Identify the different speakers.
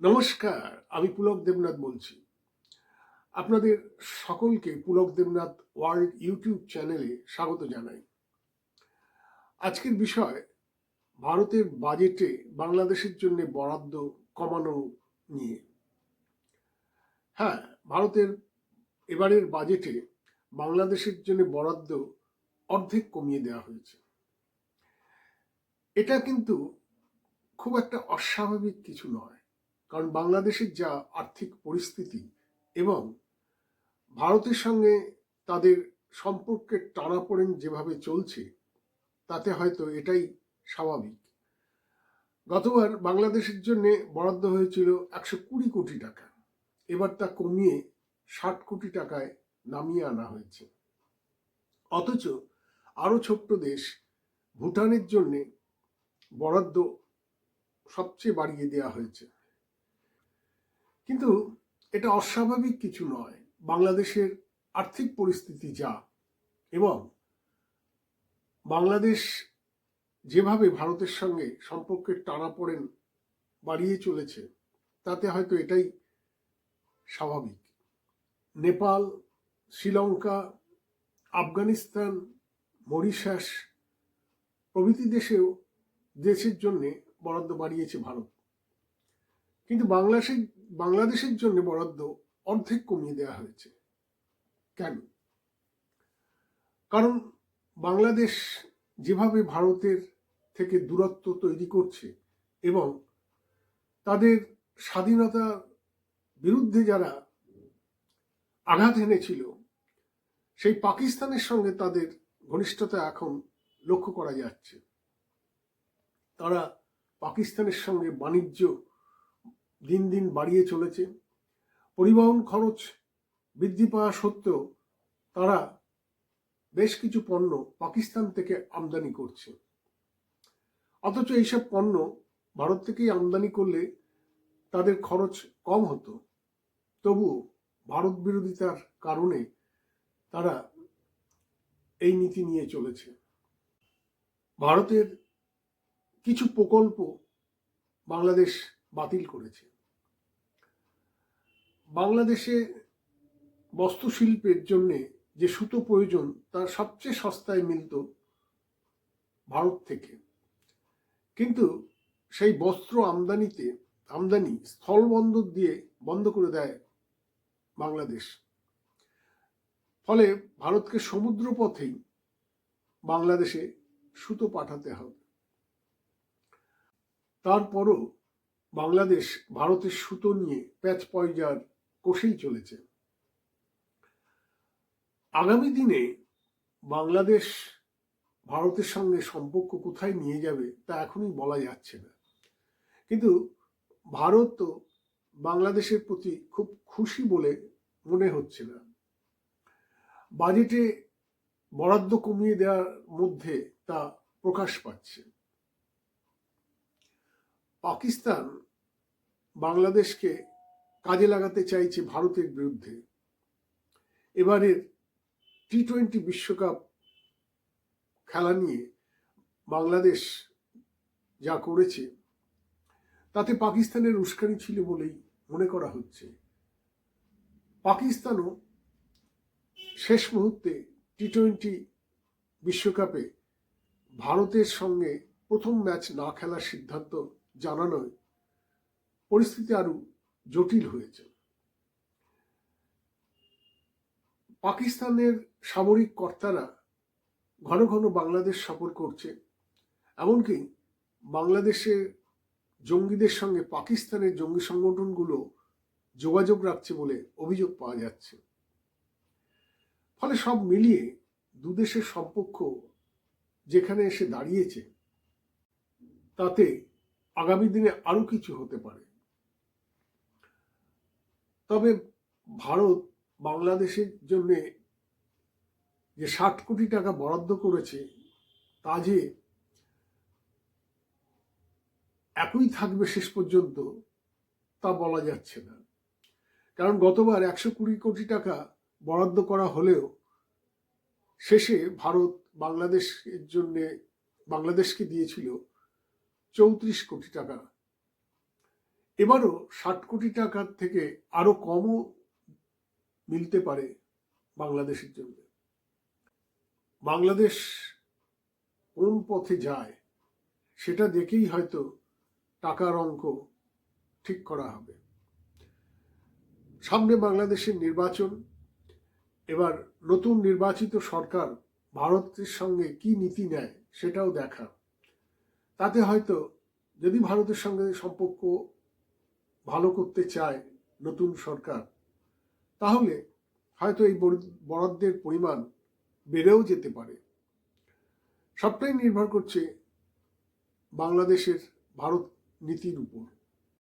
Speaker 1: নমস্কার, আমি পুলক দেবনাথ বলছি। আপনাদের সকলকে পুলক দেবনাথ ওয়ার্ল্ড ইউটিউব চ্যানেলে স্বাগত জানাই। আজকের বিষয়, ভারতের বাজেটে বাংলাদেশের জন্য বরাদ্দ কমানো নিয়ে। হ্যাঁ ভারতের এবারের বাজেটে বাংলাদেশের জন্য বরাদ্দ অর্ধেক কমিয়ে দেওয়া হয়েছে। এটা কিন্তু খুব একটা অস্বাভাবিক কিছু নয়। কারণ বাংলাদেশের যা আর্থিক পরিস্থিতি এবং ভারতের সঙ্গে তাদের সম্পর্কের টানাপোড়েন যেভাবে চলছে, তাতে হয়তো এটাই স্বাভাবিক। গতবার বাংলাদেশের জন্য বরাদ্দ হয়েছিল একশো কুড়ি কোটি টাকা। এবার তা কমিয়ে ষাট কোটি টাকায় নামিয়ে আনা হয়েছে। অথচ আরও ছোট্ট দেশ ভুটানের জন্যে বরাদ্দ সবচেয়ে বাড়িয়ে দেওয়া হয়েছে। কিন্তু এটা অস্বাভাবিক কিছু নয়। বাংলাদেশের আর্থিক পরিস্থিতি যা এবং বাংলাদেশ যেভাবে ভারতের সঙ্গে সম্পর্কের টানাপোড়েন বাড়িয়ে চলেছে, তাতে হয়তো এটাই স্বাভাবিক। নেপাল, শ্রীলঙ্কা, আফগানিস্তান, মরিশাস প্রভৃতি দেশেও দেশের জন্যে বরাদ্দ বাড়িয়েছে ভারত। কিন্তু বাংলাদেশের বাংলাদেশের জন্য বরাদ্দ অর্ধেক কমিয়ে দেওয়া হয়েছে। কেন? কারণ বাংলাদেশ যেভাবে ভারতের থেকে দূরত্ব তৈরি করছে এবং তাদের স্বাধীনতার বিরুদ্ধে যারা আঘাত এনেছিল, সেই পাকিস্তানের সঙ্গে তাদের ঘনিষ্ঠতা এখন লক্ষ্য করা যাচ্ছে। তারা পাকিস্তানের সঙ্গে বাণিজ্য দিন দিন বাড়িয়ে চলেছে। পরিবহন খরচ বৃদ্ধি পাওয়া সত্ত্বেও তারা বেশ কিছু পণ্য পাকিস্তান থেকে আমদানি করছে। অথচ এইসব পণ্য ভারত থেকেই আমদানি করলে তাদের খরচ কম হতো। তবু ভারত বিরোধিতার কারণে তারা এই নীতি নিয়ে চলেছে। ভারতের কিছু প্রকল্প বাংলাদেশ বাতিল করেছে। বাংলাদেশে বস্ত্রশিল্পের জন্য যে সুতো প্রয়োজন, তার সবচেয়ে সস্তায় মিলত ভারত থেকে। কিন্তু সেই বস্ত্র আমদানিতে, আমদানি স্থলবন্দর দিয়ে বন্ধ করে দেয় বাংলাদেশ। ফলে ভারতকে সমুদ্র পথেই বাংলাদেশে সুতো পাঠাতে হবে। তারপরও বাংলাদেশ ভারতের সুতো নিয়ে প্যাচ পয়জার কষেই চলেছে। আগামী দিনে বাংলাদেশ ভারতের সঙ্গে সম্পর্ক কোথায় নিয়ে যাবে তা এখনই বলা যাচ্ছে না। কিন্তু ভারত তো বাংলাদেশের প্রতি খুব খুশি বলে মনে হচ্ছে না। বাজেটে বরাদ্দ কমিয়ে দেওয়ার মধ্যে তা প্রকাশ পাচ্ছে। পাকিস্তান বাংলাদেশকে কাজে লাগাতে চাইছে ভারতের বিরুদ্ধে। এবারের টি টোয়েন্টি বিশ্বকাপ খেলা নিয়ে বাংলাদেশ যা করেছে, তাতে পাকিস্তানের উস্কানি ছিল বলেই মনে করা হচ্ছে। পাকিস্তানও শেষ মুহূর্তে টি টোয়েন্টি বিশ্বকাপে ভারতের সঙ্গে প্রথম ম্যাচ না খেলার সিদ্ধান্ত জানানোয় পরিস্থিতি আরও জটিল হয়েছে। পাকিস্তানের সামরিক কর্তারা ঘন ঘন বাংলাদেশ সফর করছে, এমনকি বাংলাদেশের জঙ্গিদের সঙ্গে পাকিস্তানের জঙ্গি সংগঠনগুলো যোগাযোগ রাখছে বলে অভিযোগ পাওয়া যাচ্ছে। ফলে সব মিলিয়ে দুদেশের সম্পর্ক যেখানে এসে দাঁড়িয়েছে, তাতে আগামী দিনে আরও কিছু হতে পারে। তবে ভারত বাংলাদেশের জন্য যে ষাট কোটি টাকা বরাদ্দ করেছে, তা যে একই থাকবে শেষ পর্যন্ত, তা বলা যাচ্ছে না। কারণ গতবার একশো কুড়ি কোটি টাকা বরাদ্দ করা হলেও শেষে ভারত বাংলাদেশের জন্যে, বাংলাদেশকে দিয়েছিল চৌত্রিশ কোটি টাকা। এবারও ষাট কোটি টাকার থেকে আরও কমও মিলতে পারে বাংলাদেশের জন্য। বাংলাদেশ কোন পথে যায় সেটা দেখেই হয়তো টাকার অঙ্ক ঠিক করা হবে। সামনে বাংলাদেশের নির্বাচন, এবার নতুন নির্বাচিত সরকার ভারতের সঙ্গে কি নীতি নেয় সেটাও দেখা। তাতে হয়তো যদি ভারতের সঙ্গে সম্পর্ক ভালো করতে চায় নতুন সরকার, তাহলে হয়তো এই বর- বরাদ্দের পরিমাণ বেড়েও যেতে পারে। সবটাই নির্ভর করছে বাংলাদেশের ভারত নীতির উপর।